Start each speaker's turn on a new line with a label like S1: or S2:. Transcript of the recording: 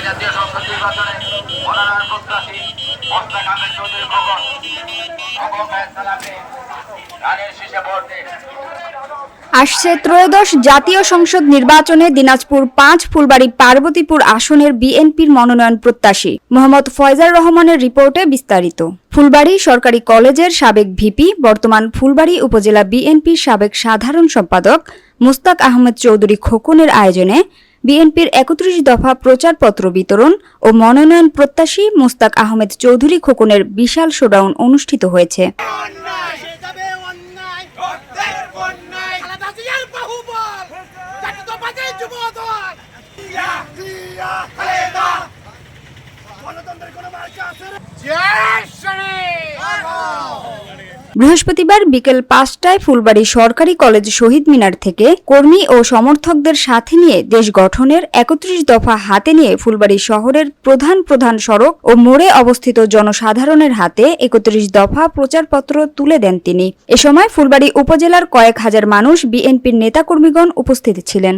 S1: জাতীয় সংসদ নির্বাচনে প্রত্যাশী চৌধুরী
S2: আসছে ত্রয়োদশ জাতীয় সংসদ নির্বাচনে দিনাজপুর পাঁচ, ফুলবাড়ি পার্বতীপুর আসনের বিএনপির মনোনয়ন প্রত্যাশী মোহাম্মদ ফয়জার রহমানের রিপোর্টে বিস্তারিত। ফুলবাড়ি সরকারি কলেজের সাবেক ভিপি, বর্তমান ফুলবাড়ি উপজেলা বিএনপির সাবেক সাধারণ সম্পাদক মুস্তাক আহমেদ চৌধুরী খোকনের আয়োজনে বিএনপির একত্রিশ দফা প্রচারপত্র বিতরণ ও মনোনয়ন প্রত্যাশী মুস্তাক আহমেদ চৌধুরী খোকনের বিশাল শোডাউন অনুষ্ঠিত হয়েছে।
S3: অন্যায়
S2: বৃহস্পতিবার বিকেল পাঁচটায় ফুলবাড়ি সরকারি কলেজ শহীদ মিনার থেকে কর্মী ও সমর্থকদের সাথে নিয়ে দেশ গঠনের একত্রিশ দফা হাতে নিয়ে ফুলবাড়ি শহরের প্রধান প্রধান সড়ক ও মোড়ে অবস্থিত জনসাধারণের হাতে একত্রিশ দফা প্রচারপত্র তুলে দেন তিনি। এ সময় ফুলবাড়ি উপজেলার কয়েক হাজার মানুষ বিএনপির নেতাকর্মীগণ উপস্থিত ছিলেন।